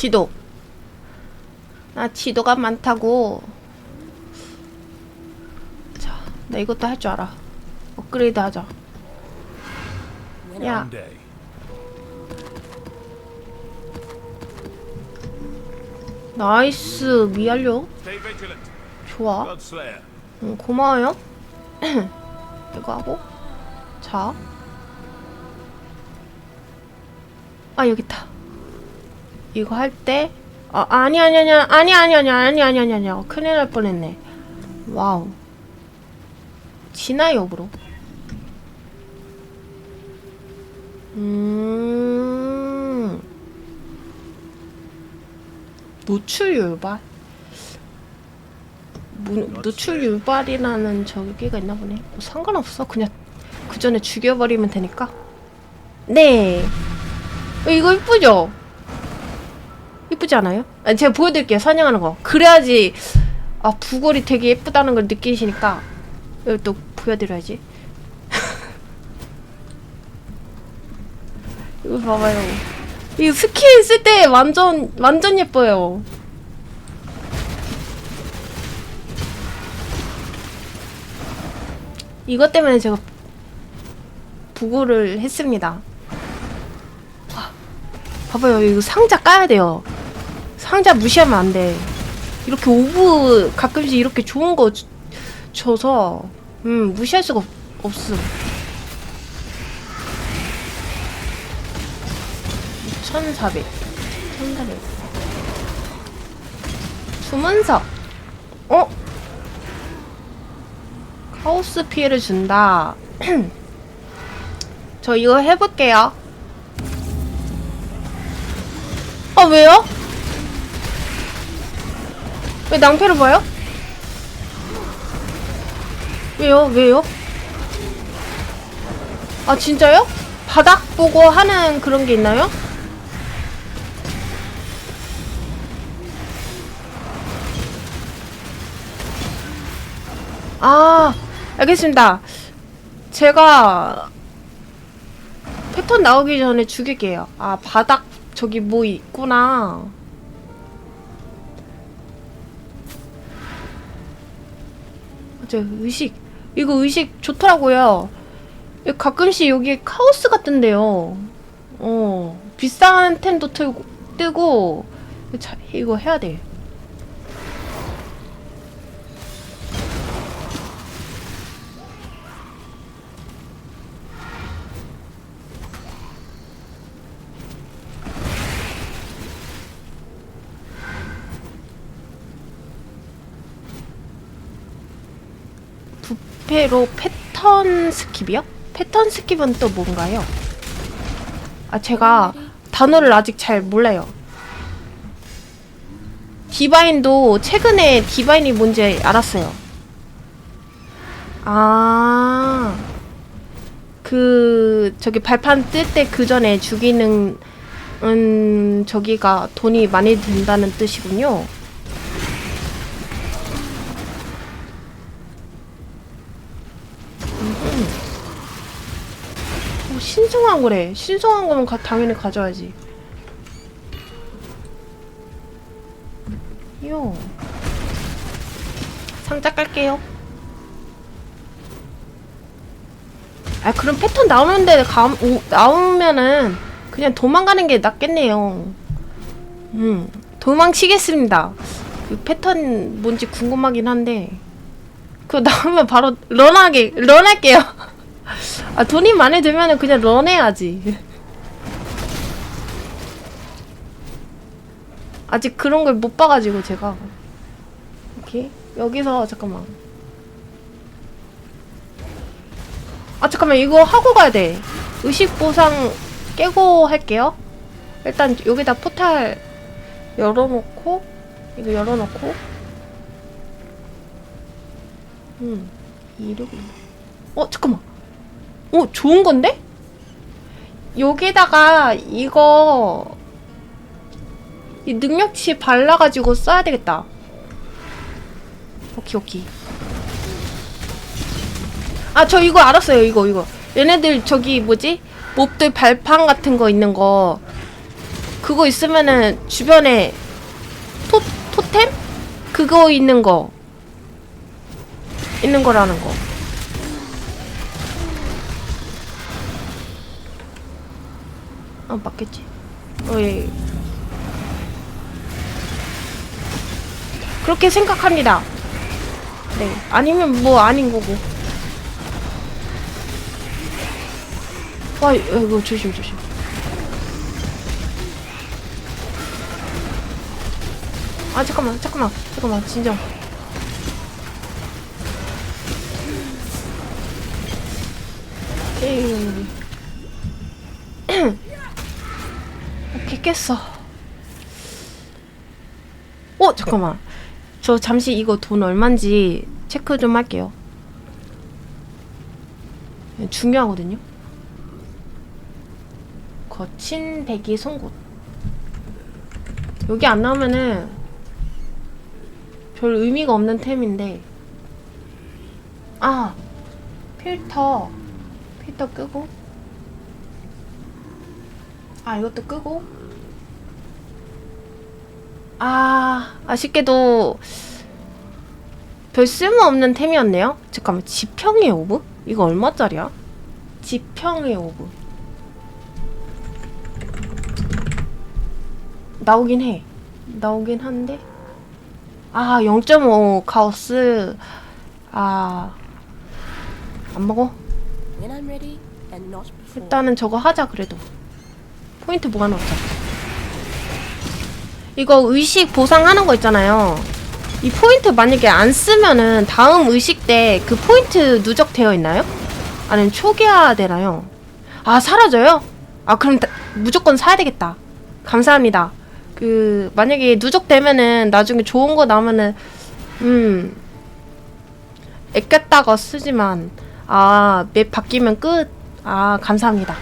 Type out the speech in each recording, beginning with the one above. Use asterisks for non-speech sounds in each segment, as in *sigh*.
지도. 나 지도가 많다고. 자, 나 이것도 할 줄 알아. 업그레이드 하자. 야. 나이스 vigilant. 좋아. 응, 고마워요. *clears throat* 이거 하고. 자. 아, 여기 있다. 이거 할 때, 아, 아니, 아니, 아니, 아니, 아니, 아니, 아니, 아니, 아니, 아니, 큰일 날 뻔했네. 와우. 진화 역으로. 음. 노출 유발? 무, 노출 유발이라는 저기가 있나 보네. 뭐 상관없어. 그냥 그 전에 죽여버리면 되니까. 네. 어, 이거 이쁘죠? 이쁘지 않아요? 아, 제가 보여드릴게요. 사냥하는 거. 그래야지 아 부골이 되게 예쁘다는 걸 느끼시니까 여기 또 보여드려야지. *laughs* 이거 봐봐요. 이 스킨 쓸 때 완전 완전 예뻐요. 이것 때문에 제가 부고를 했습니다. 와, 봐봐요. 이거 상자 까야 돼요. 상자 무시하면 안 돼. 이렇게 오브 가끔씩 이렇게 좋은 거 주- 줘서 음 무시할 수가 없, 없음. 1400 1400 주문석 어? 카오스 피해를 준다 *clears throat* 저 이거 해볼게요 아 왜요? 왜 낭패를 봐요? 왜요? 왜요? 아 진짜요? 바닥 보고 하는 그런 게 있나요? 아, 알겠습니다. 제가 패턴 나오기 전에 죽일게요. 아, 바닥 저기 뭐 있구나. 저 의식 이거 의식 좋더라고요. 가끔씩 여기 카오스 같던데요. 어 비싼 템도 뜨고 뜨고 자, 이거 해야 돼. 부패로 패턴 스킵이요? 패턴 스킵은 또 뭔가요? 아 제가 단어를 아직 잘 몰라요. 디바인도 최근에 디바인이 뭔지 알았어요. 아, 그 저기 발판 뜰 때 그 전에 죽이는 음 저기가 돈이 많이 든다는 뜻이군요. 어, 신성한 거래. 신성한 거면 가- 당연히 가져야지. 요. 상자 깔게요. 아 그럼 패턴 나오는데 가, 오, 나오면은 그냥 도망가는 게 낫겠네요. 음 도망치겠습니다. 그 패턴 뭔지 궁금하긴 한데 그거 나오면 바로 런하게 런할게요. *laughs* 아 돈이 많이 들면은 그냥 런해야지. 아직 그런 걸 못 봐가지고 제가 이렇게 여기서 잠깐만. 아 잠깐만 이거 하고 가야 돼. 의식 보상 깨고 할게요. 일단 여기다 포탈 열어놓고 이거 열어놓고 음 이러고 어 잠깐만 어 좋은 건데? 여기다가 이거 이 능력치 발라가지고 써야 되겠다. 오케이 오케이. 아 저 이거 알았어요 이거 이거. 얘네들 저기 뭐지? 몹들 발판 같은 거 있는 거 그거 있으면은 주변에 토 토템 그거 있는 거 있는 거라는 거. 어 맞겠지. 어 예. 예. 그렇게 생각합니다. 네. 아니면 뭐 아닌 거고. 와, 이거 조심 조심. 아 잠깐만 잠깐만 잠깐만 진정. 에이. 깼어. 어 잠깐만. 저 잠시 이거 돈 얼마인지 체크 좀 할게요. 네, 중요하거든요. 거친 배기 송곳. 여기 안 나오면은 별 의미가 없는 템인데. 아 필터 필터 끄고. 아 이것도 끄고. 아, 아쉽게도 별 쓸모없는 템이었네요. 잠깐만, 지평의 오브? 이거 얼마짜리야? 지평의 오브. 나오긴 해. 나오긴 한데. 아, 0.5 카오스. 아, 안 먹어? 일단은 저거 하자, 그래도. 포인트 모아놓자. 이거 의식 보상하는 거 있잖아요. 이 포인트 만약에 안 쓰면은 다음 의식 때 그 포인트 누적되어 있나요? 아니면 초기화되나요? 아 사라져요? 아 그럼 다- 무조건 사야 되겠다. 감사합니다. 그 만약에 누적되면은 나중에 좋은 거 나오면은 음 아꼈다가 쓰지만 아 맵 바뀌면 끝. 아 감사합니다.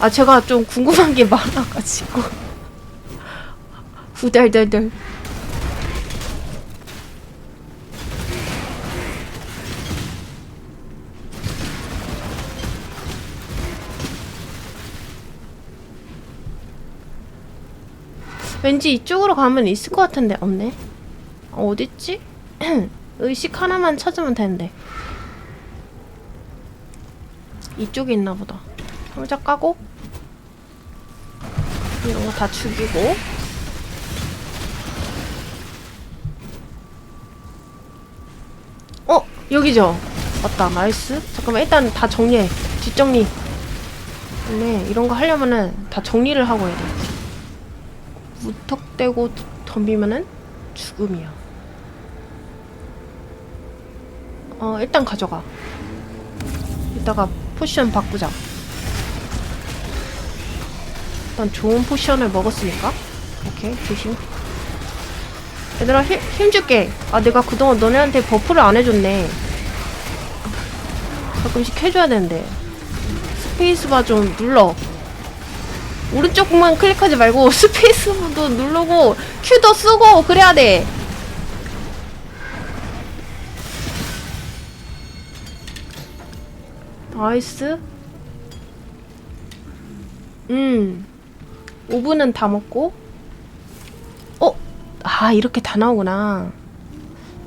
아 제가 좀 궁금한 게 많아가지고 후덜덜덜. 왠지 이쪽으로 가면 있을 것 같은데 없네. 어, 어딨지? *clears throat* 의식 하나만 찾으면 되는데. 이쪽에 있나 보다. 상자 까고 이런 거 다 죽이고 어 여기죠? 맞다 나이스. 잠깐만 일단 다 정리해. 뒷정리. 네 이런 거 하려면은 다 정리를 하고 해야 돼. 무턱대고 덤비면은 죽음이야. 어 일단 가져가. 이따가 포션 바꾸자. 일단 좋은 포션을 먹었으니까. 오케이 조심 얘들아 힘, 힘 줄게. 아 내가 그동안 너네한테 버프를 안 해줬네. 가끔씩 해줘야 되는데. 스페이스바 좀 눌러. 오른쪽만 클릭하지 말고 *laughs* 스페이스도 누르고 큐도 쓰고 그래야 돼. 나이스. 음. 5분은 다 먹고. 어? 아 이렇게 다 나오구나.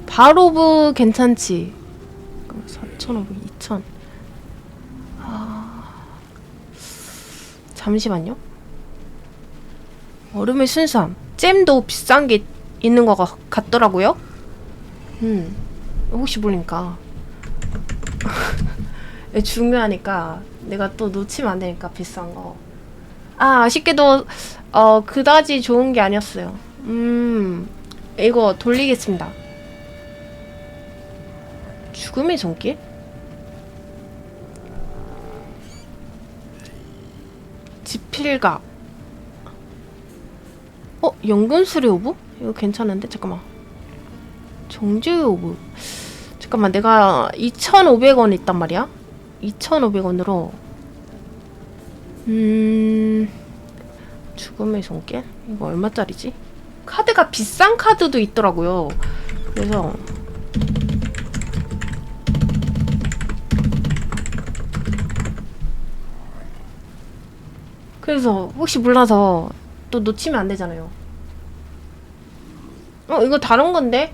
바로브 괜찮지? 4,500, 2,000 아... 잠시만요. 얼음의 순수함. 잼도 비싼 게 있는 것 같- 같더라고요. 음. 혹시 모르니까. *laughs* 중요하니까 내가 또 놓치면 안 되니까 비싼 거. 아, 아쉽게도 어 그다지 좋은 게 아니었어요. 음, 이거 돌리겠습니다. 죽음의 손길? 지필각. 어, 연근수리 오브? 이거 괜찮은데? 잠깐만. 정주의 오브. 잠깐만, 내가 2,500원 있단 말이야? 2,500원으로 음 죽음의 손길 이거 얼마짜리지? 카드가 비싼 카드도 있더라고요. 그래서 그래서 혹시 몰라서 또 놓치면 안 되잖아요. 어, 이거 다른 건데?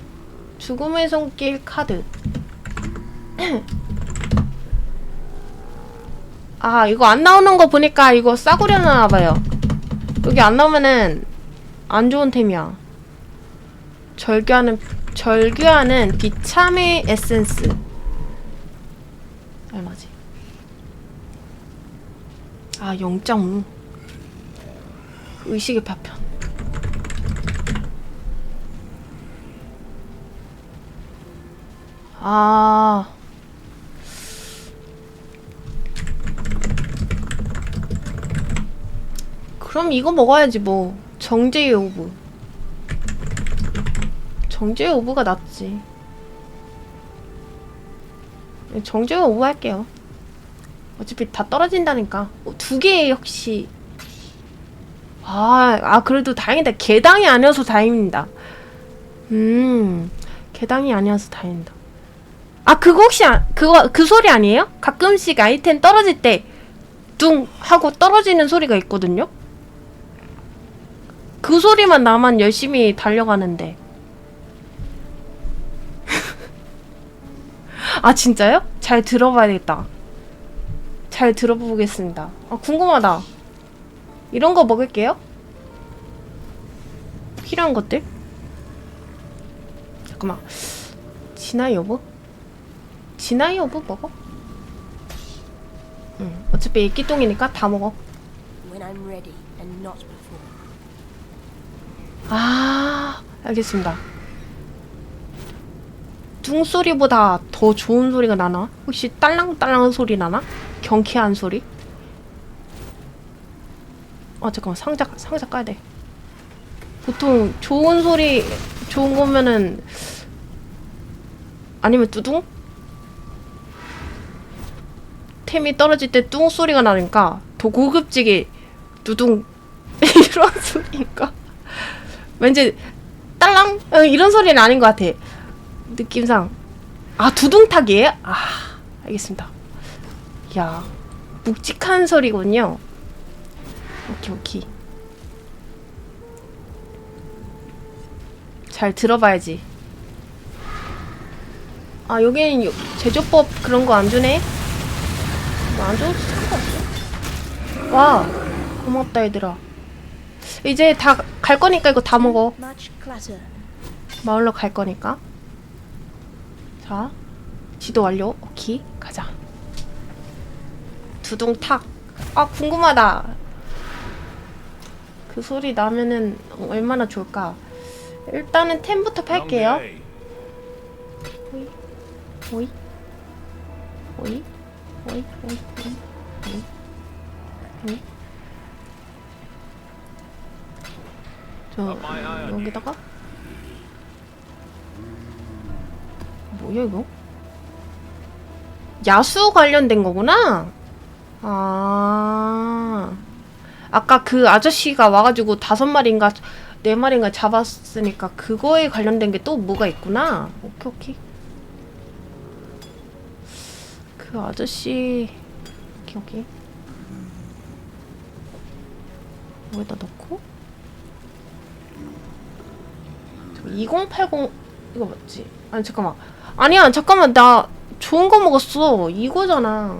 죽음의 손길 카드. *clears throat* 아, 이거 안 나오는 거 보니까 이거 싸구려나 봐요. 여기 안 나오면은 안 좋은 템이야. 절규하는 절규하는 비참의 에센스. 얼마지? 아, 0.5. 의식의 파편. 아. 그럼 이거 먹어야지 뭐. 정제의 오브. 정제의 오브가 낫지. 정제의 오브 할게요. 어차피 다 떨어진다니까. 어, 두개 역시. 아, 아, 그래도 다행이다. 개당이 아니어서 다행입니다. 음, 개당이 아니어서 다행이다. 아, 그거 혹시, 아, 그거, 그 소리 아니에요? 가끔씩 아이템 떨어질 때, 뚱! 하고 떨어지는 소리가 있거든요? 그 소리만 나만 열심히 달려가는데. 아, 진짜요? 잘 들어봐야겠다. 잘 들어보겠습니다. 아, 궁금하다. 이런 거 먹을게요. 필요한 것들. 잠깐만. 진아 여보? 진아 여보 먹어? 응. 어차피 애기똥이니까 다 먹어. When I'm ready and not. 아, 알겠습니다. 뚱 소리보다 더 좋은 소리가 나나? 혹시 딸랑딸랑 소리 나나? 경쾌한 소리? 아 잠깐만 상자 상자 까야 돼. 보통 좋은 소리 좋은 거면은 아니면 뚜둥? 템이 떨어질 때 뚱 소리가 나니까 더 고급지게 뚜둥 *laughs* 이런 소리인가? 왠지 딸랑 어, 이런 소리는 아닌 것 같아. 느낌상 아 두둥탁이에요? 아 알겠습니다. 야 묵직한 소리군요. 오케이 오케이. 잘 들어봐야지. 아 여기는 요- 제조법 그런 거 안 주네. 뭐 안 줘도 상관없어. 와 고맙다 얘들아. 이제 다 갈 거니까 이거 다 먹어. 마을로 갈 거니까. 자, 지도 완료. 오케이, 가자. 두둥탁. 아, 궁금하다. 그 소리 나면은 얼마나 좋을까. 일단은 템부터 팔게요. 오이, 오이, 오이, 오이, 오이, 오이, 오이. 저 여기다가 뭐야 이거? 야수 관련된 거구나. 아, 아까 그 아저씨가 와가지고 다섯 마리인가 네 마리인가 잡았으니까 그거에 관련된 게 또 뭐가 있구나. 오케이 오케이. 그 아저씨 오케이 오케이. 여기다 넣고 2080 이거 맞지? 아니 잠깐만. 아니야 잠깐만. 나 좋은 거 먹었어. 이거잖아.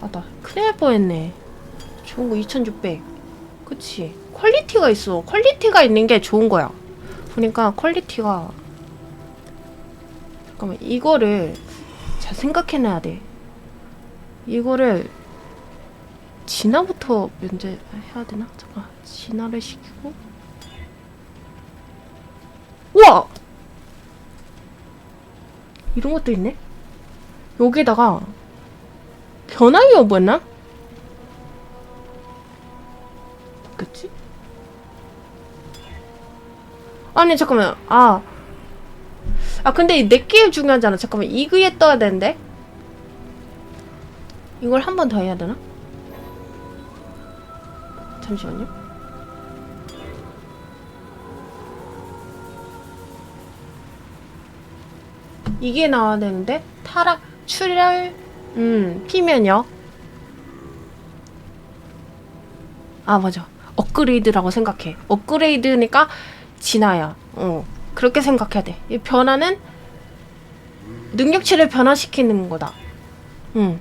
아 나 큰일 날 뻔했네. 좋은 거 2600 그치? 퀄리티가 있어. 퀄리티가 있는 게 좋은 거야. 보니까 퀄리티가 잠깐만 이거를 잘 생각해놔야 돼. 이거를 진화부터 면제해야 되나? 잠깐 진화를 시키고 우와! 이런 것도 있네? 여기다가 변화기 여부였나? 그치? 아니 잠깐만 아. 아 근데 이 내게 중요하잖아 잠깐만 이그에 떠야 되는데 이걸 한 번 더 해야 되나? 잠시만요 이게 나와야 되는데 타락 출혈 음 피면요 아 맞아. 업그레이드라고 생각해. 업그레이드니까 진화야. 어 그렇게 생각해야 돼 이 변화는 능력치를 변화시키는 거다. 응.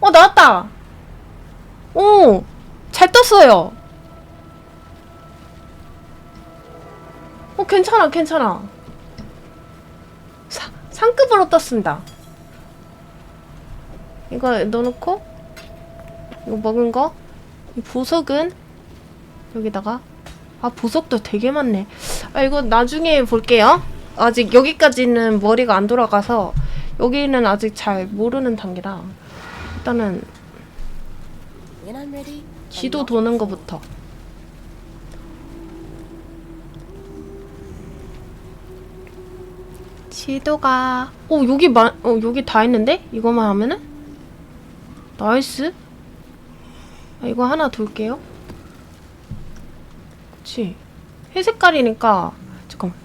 어, 나왔다! 오! 잘 떴어요! 어, 괜찮아, 괜찮아. 사, 상급으로 떴습니다. 이거 넣어놓고, 이거 먹은 거, 이 보석은, 여기다가, 아, 보석도 되게 많네. 아, 이거 나중에 볼게요. 아직 여기까지는 머리가 안 돌아가서, 여기는 아직 잘 모르는 단계라. 일단은, 지도 도는. 거부터. 지도가 오 여기 마, 어 여기 다 있는데 이거만 하면은 나이스. 아, 이거 하나 돌게요. 그치. 회색깔이니까 잠깐만.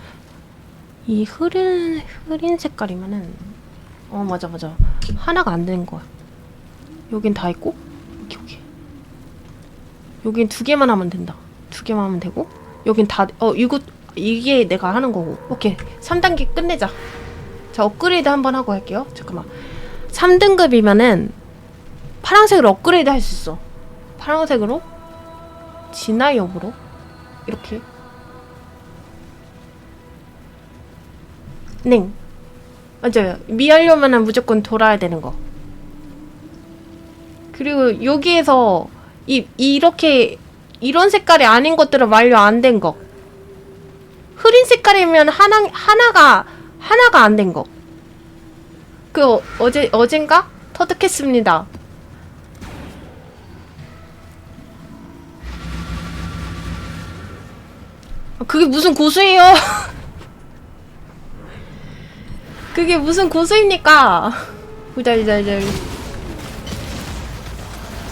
이 흐린 흐린 색깔이면은 어 맞아 맞아 하나가 안 되는 거야. 여긴 다 있고 여기 여기. 여긴 두 개만 하면 된다. 두 개만 하면 되고 여긴 다어 이거 이게 내가 하는 거고. 오케이. 3단계 끝내자. 자, 업그레이드 한번 하고 할게요. 잠깐만. 3등급이면은 파란색으로 업그레이드 할 수 있어. 파란색으로 진화역으로 이렇게 네. 맞아요. 미하려면은 무조건 돌아야 되는 거. 그리고 여기에서 이 이렇게 이런 색깔이 아닌 것들은 완료 안 된 거. 흐린 색깔이면 하나 하나가 하나가 안 된 거. 그 어, 어제 어젠가 터득했습니다. 아, 그게 무슨 고수예요? *laughs* 그게 무슨 고수입니까? 후잘잘잘.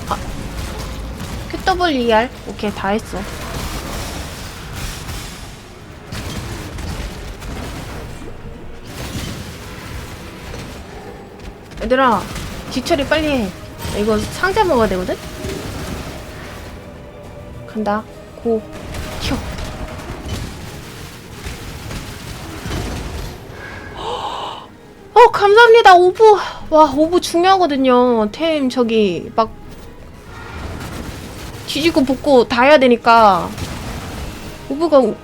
아, QWER 오케이 다 했어. 얘들아 뒤처리 빨리 해. 나 이거 상자 먹어야 되거든? 간다. 고. 튀어 *gasps* 어 감사합니다. 오브. 와 오브 중요하거든요. 템 저기 막 뒤지고 볶고 다 해야 되니까. 오브가 오-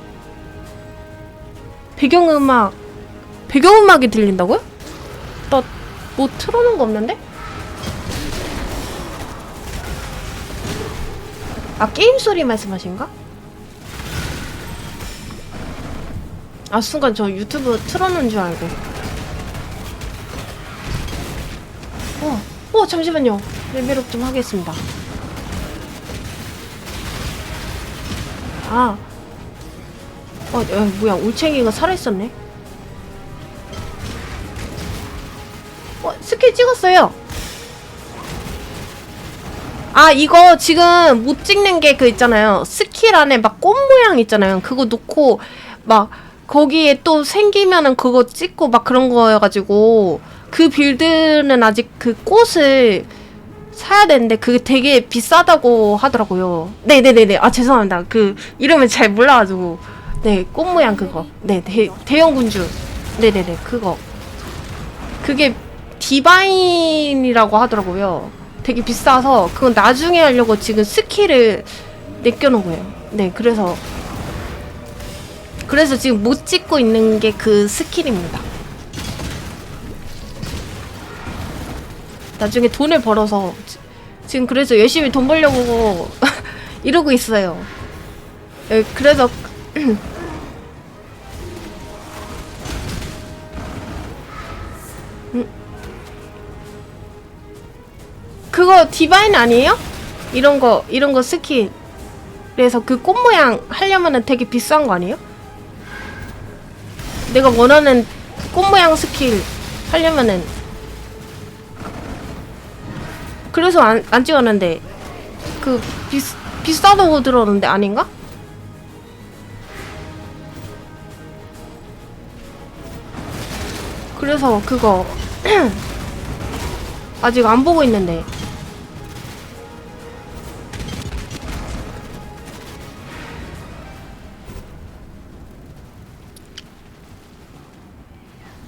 배경음악 배경음악이 들린다고요? 나뭐 틀어놓은 거 없는데? 아 게임 소리 말씀하신가? 아 순간 저 유튜브 틀어놓은 줄 알고. 어, 어 잠시만요. 레벨업 좀 하겠습니다. 아. 어, 어 뭐야 올챙이가 살아있었네 킬 찍었어요. 아, 이거 지금 못 찍는 게 그 있잖아요. 스킬 안에 막 꽃 모양 있잖아요. 그거 놓고 막 거기에 또 생기면은 그거 찍고 막 그런 거여가지고 그 빌드는 아직 그 꽃을 사야 되는데 그게 되게 비싸다고 하더라고요. 네네네네. 아, 죄송합니다. 그 이름을 잘 몰라가지고. 네, 꽃 모양 그거. 네, 대, 대형 군주. 네네네. 그거. 그게 디바인이라고 하더라고요. 되게 비싸서 그건 나중에 하려고 지금 스킬을 내껴놓은 거예요. 네, 그래서 그래서 지금 못 찍고 있는 게 그 스킬입니다. 나중에 돈을 벌어서 지- 지금 그래서 열심히 돈 벌려고 *laughs* 이러고 있어요. 예, 그래서 *clears throat* 그거 디바인 아니에요? 이런 거 이런 거 스킬. 그래서 그 꽃 모양 하려면은 되게 비싼 거 아니에요? 내가 원하는 꽃 모양 스킬 하려면은 그래서 안, 안 찍었는데 그 비, 비싸다고 들었는데 아닌가? 그래서 그거 *clears throat* 아직 안 보고 있는데.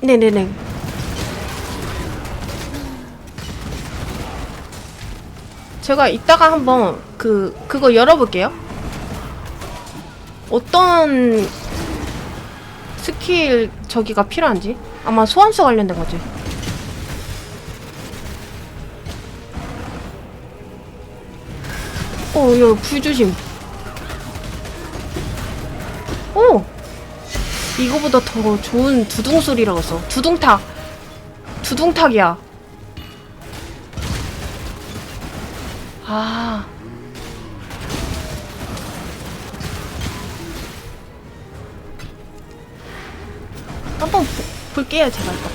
네네네. 제가 이따가 한번 그 그거 열어볼게요. 어떤 스킬 저기가 필요한지 아마 소환수 관련된 거지. 어, 야, 불 조심. 오! 이거보다 더 좋은 두둥 소리라고 써. 두둥탁. 두둥탁이야. 아. 한번 보- 볼게요, 제가 이거.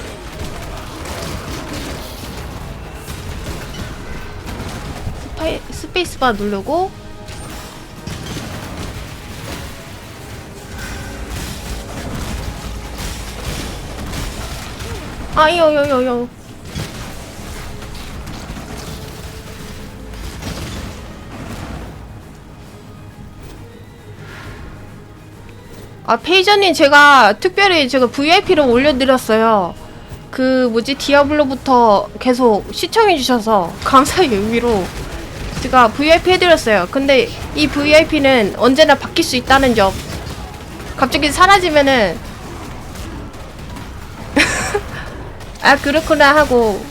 스페이스바 누르고 아요요요요. 아 페이저님 제가 특별히 제가 VIP로 올려드렸어요. 그 뭐지 디아블로부터 계속 시청해주셔서 감사의 의미로 제가 VIP 해드렸어요. 근데 이 VIP는 언제나 바뀔 수 있다는 점. 갑자기 사라지면은 아 그렇구나 하고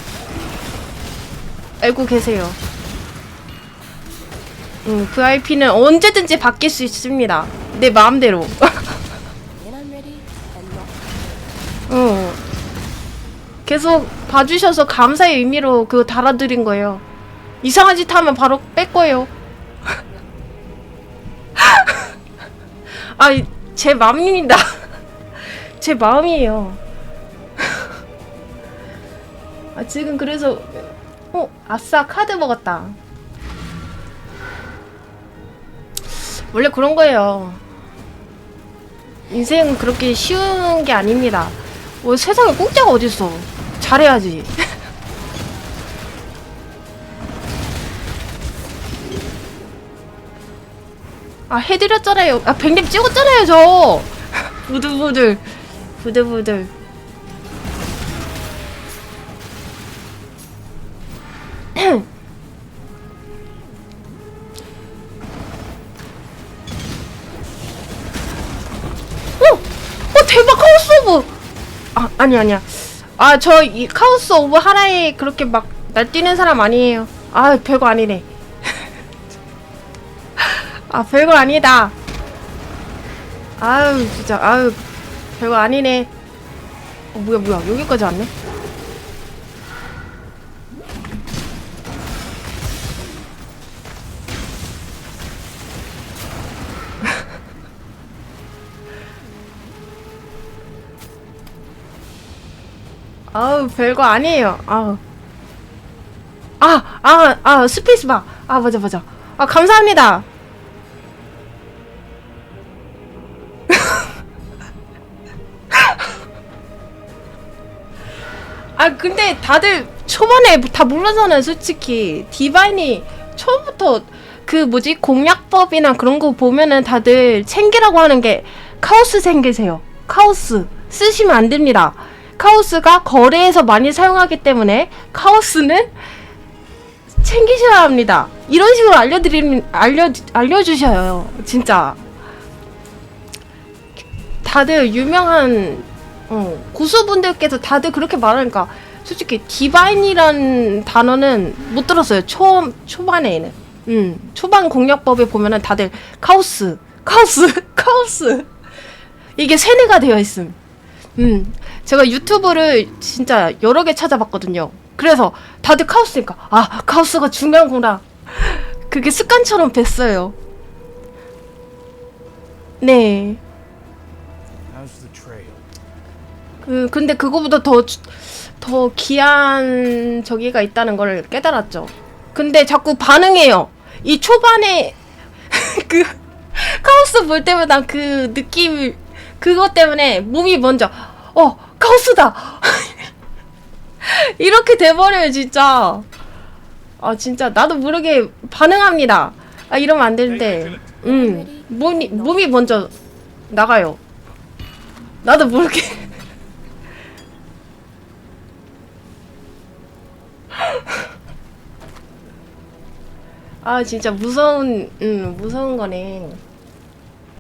알고 계세요. 음, VIP는 언제든지 바뀔 수 있습니다. 내 마음대로. *laughs* 어. 계속 봐주셔서 감사의 의미로 그거 달아드린 거예요. 이상한 짓 하면 바로 뺄 거예요. *laughs* 아, 제 마음입니다. *laughs* 제 마음이에요. 아, 지금 그래서, 어, 아싸, 카드 먹었다. 원래 그런 거예요. 인생은 그렇게 쉬운 게 아닙니다. 뭐 세상에 공짜가 어딨어. 잘해야지. *laughs* 아, 해드렸잖아요. 아, 백립 찍었잖아요, 저. *laughs* 부들부들. 부들부들. 아, 아니, 아니야. 아, 저 이 카우스 오브 하나에 그렇게 막 날뛰는 사람 아니에요. 아, 별거 아니네. *laughs* 아, 별거 아니다. 아유, 진짜, 아유, 별거 아니네. 어, 뭐야, 뭐야, 여기까지 왔네? 아우 별거 아니에요. 아우. 아, 아, 아, 스페이스바. 아, 맞아, 맞아. 아, 감사합니다. *laughs* 아, 근데 다들 초반에 다 몰라잖아요, 솔직히. 디바인이 처음부터 그 뭐지, 공략법이나 그런 거 보면은 다들 챙기라고 하는 게 카오스 챙기세요. 카오스. 쓰시면 안 됩니다. 카오스가 거래에서 많이 사용하기 때문에 카오스는 챙기셔야 합니다. 이런 식으로 알려드림 알려 알려주셔요. 진짜 다들 유명한 어, 고수분들께서 다들 그렇게 말하니까 솔직히 디바인이란 단어는 못 들었어요. 초 초반에는 음 초반 공략법에 보면은 다들 카오스 카오스 *laughs* 카오스 이게 세뇌가 되어 있음. 음, 제가 유튜브를 진짜 여러 개 찾아봤거든요. 그래서 다들 카오스니까 아 카오스가 중요한구나. 그게 습관처럼 됐어요. 네. 그 근데 그거보다 더 더 귀한 저기가 있다는 걸 깨달았죠. 근데 자꾸 반응해요. 이 초반에 *laughs* 그 카오스 볼 때마다 그 느낌 그것 때문에 몸이 먼저 어 카오스다. *laughs* 이렇게 돼버려요 진짜. 아 진짜. 나도 모르게 반응합니다. 아 이러면 안 되는데. 음. 몸이 몸이 먼저 나가요. 나도 모르게. *laughs* 아 진짜 무서운 음 무서운 거네